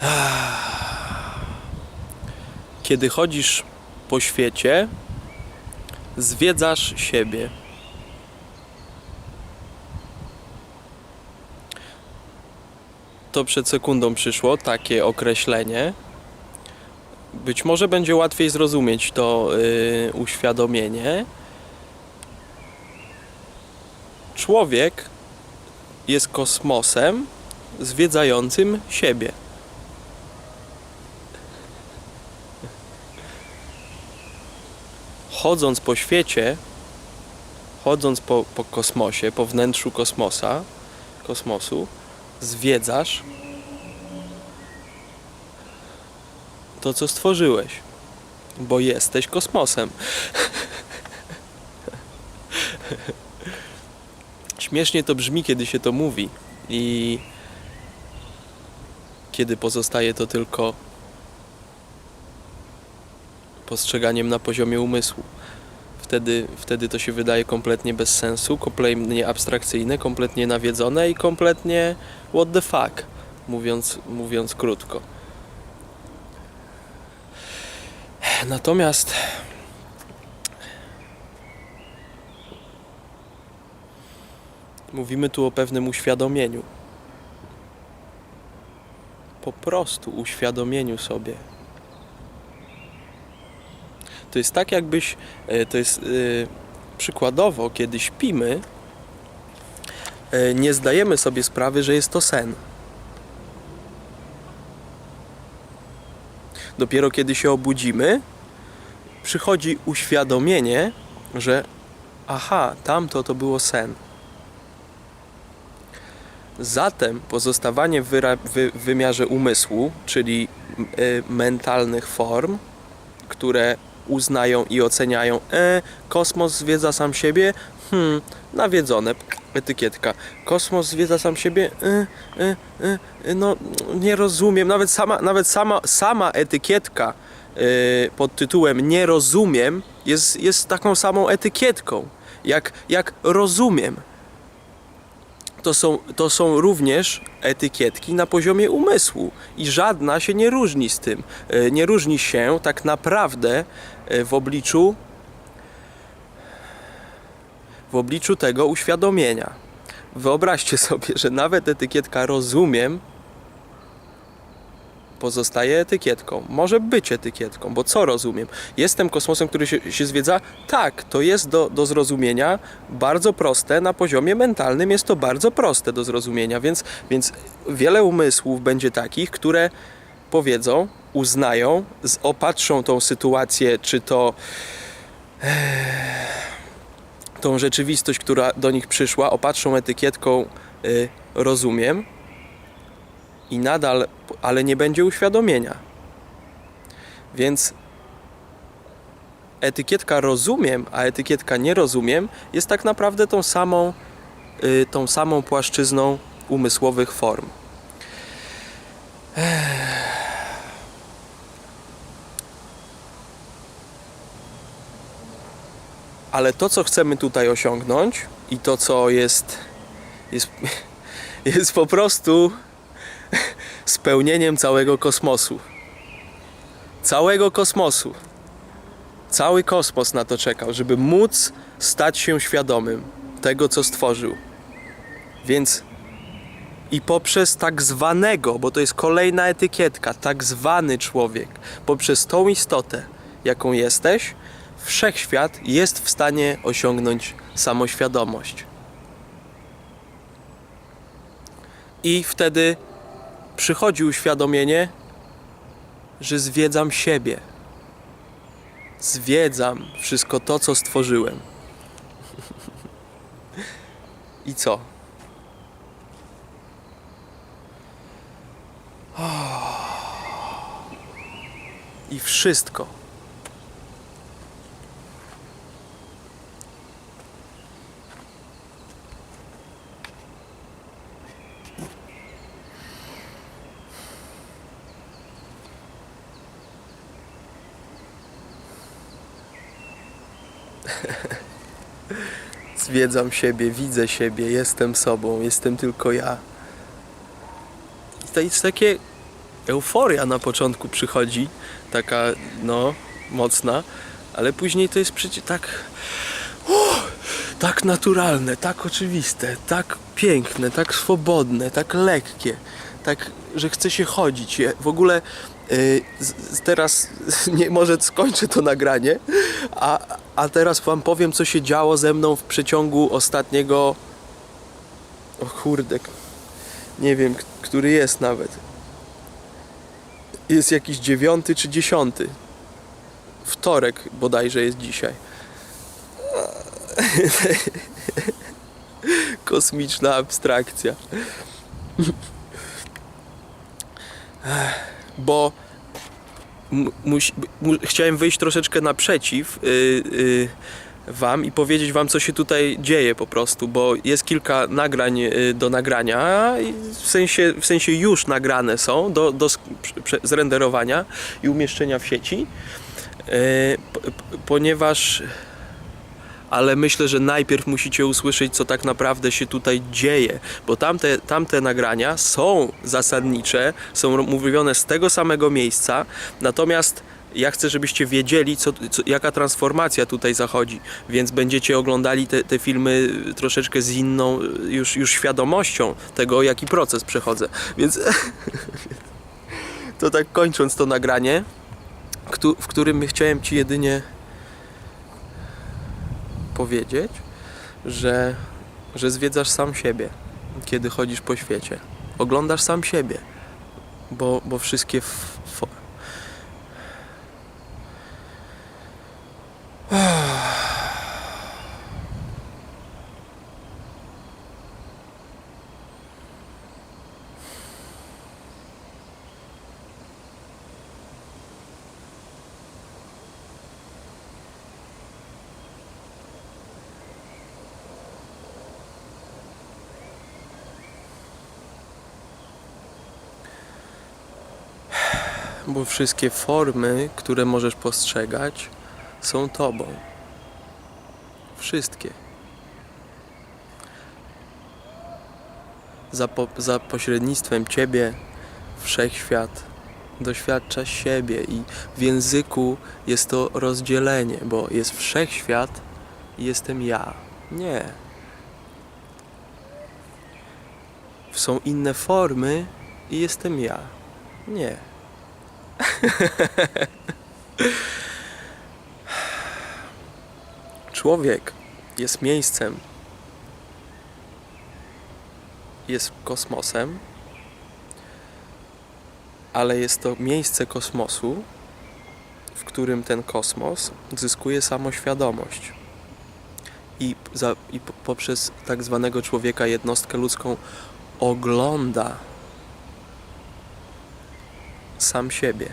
Kiedy chodzisz po świecie, zwiedzasz siebie. To przed sekundą przyszło takie określenie. Być może będzie łatwiej zrozumieć to yy, uświadomienie. Człowiek jest kosmosem zwiedzającym siebie. Chodząc po świecie, chodząc po, po kosmosie, po wnętrzu kosmosa, kosmosu, zwiedzasz to, co stworzyłeś, bo jesteś kosmosem. Śmiesznie to brzmi, kiedy się to mówi i kiedy pozostaje to tylko postrzeganiem na poziomie umysłu. Wtedy, wtedy to się wydaje kompletnie bez sensu, kompletnie abstrakcyjne, kompletnie nawiedzone i kompletnie what the fuck, mówiąc, mówiąc krótko. Natomiast mówimy tu o pewnym uświadomieniu. Po prostu uświadomieniu sobie. To jest tak, jakbyś, e, to jest e, przykładowo, kiedy śpimy, e, nie zdajemy sobie sprawy, że jest to sen. Dopiero kiedy się obudzimy, przychodzi uświadomienie, że aha, tamto to było sen. Zatem pozostawanie w wymiarze umysłu, czyli mentalnych form, które uznają i oceniają, e, kosmos zwiedza sam siebie, hmm, nawiedzone, etykietka. Kosmos zwiedza sam siebie, e, e, e, e, no nie rozumiem, nawet sama, nawet sama, sama etykietka e, pod tytułem nie rozumiem jest, jest taką samą etykietką, jak, jak rozumiem to są, to są również etykietki na poziomie umysłu i żadna się nie różni z tym. E, Nie różni się tak naprawdę e, w obliczu w obliczu tego uświadomienia. Wyobraźcie sobie, że nawet etykietka rozumiem pozostaje etykietką. Może być etykietką, bo co rozumiem? Jestem kosmosem, który się, się zwiedza? Tak, to jest do, do zrozumienia bardzo proste. Na poziomie mentalnym jest to bardzo proste do zrozumienia, więc, więc wiele umysłów będzie takich, które powiedzą, uznają, opatrzą tą sytuację, czy to tą rzeczywistość, która do nich przyszła, opatrzą etykietką y, rozumiem i nadal, ale nie będzie uświadomienia. Więc etykietka rozumiem, a etykietka nie rozumiem jest tak naprawdę tą samą, y, tą samą płaszczyzną umysłowych form. Ale to, co chcemy tutaj osiągnąć i to, co jest, jest, jest po prostu spełnieniem całego kosmosu. Całego kosmosu. Cały kosmos na to czekał, żeby móc stać się świadomym tego, co stworzył. Więc i poprzez tak zwanego, bo to jest kolejna etykietka, tak zwany człowiek, poprzez tą istotę, jaką jesteś, wszechświat jest w stanie osiągnąć samoświadomość. I wtedy przychodzi uświadomienie, że zwiedzam siebie. Zwiedzam wszystko to, co stworzyłem. I co? I wszystko. Zwiedzam siebie, widzę siebie, jestem sobą, jestem tylko ja. I to jest takie euforia na początku przychodzi, taka no mocna, ale później to jest przecież tak uff, tak naturalne, tak oczywiste, tak piękne, tak swobodne, tak lekkie, tak, że chce się chodzić. W ogóle y, z- z- teraz nie może skończę to nagranie, a, a teraz wam powiem co się działo ze mną w przeciągu ostatniego o kurde, k- nie wiem, który jest nawet. Jest jakiś dziewiąty czy dziesiąty. Wtorek bodajże jest dzisiaj. Kosmiczna abstrakcja. Bo mu- chciałem wyjść troszeczkę naprzeciw y, y, wam i powiedzieć wam, co się tutaj dzieje po prostu, bo jest kilka nagrań y, do nagrania, w sensie, w sensie już nagrane są do, do zrenderowania i umieszczenia w sieci, y, ponieważ ale myślę, że najpierw musicie usłyszeć, co tak naprawdę się tutaj dzieje, bo tamte, tamte nagrania są zasadnicze, są mówione z tego samego miejsca, natomiast ja chcę, żebyście wiedzieli, co, co, jaka transformacja tutaj zachodzi, więc będziecie oglądali te, te filmy troszeczkę z inną już, już świadomością tego, jaki proces przechodzę. Więc to tak kończąc to nagranie, w którym chciałem Ci jedynie powiedzieć, że, że zwiedzasz sam siebie, kiedy chodzisz po świecie. Oglądasz sam siebie, bo, bo wszystkie. Bo wszystkie formy, które możesz postrzegać, są tobą. Wszystkie. Za, po, za pośrednictwem ciebie wszechświat doświadcza siebie i w języku jest to rozdzielenie, bo jest wszechświat i jestem ja. Nie. Są inne formy i jestem ja. Nie. Człowiek jest miejscem, jest kosmosem, ale jest to miejsce kosmosu, w którym ten kosmos zyskuje samoświadomość. I, za, i po- poprzez tak zwanego człowieka jednostkę ludzką ogląda sam siebie.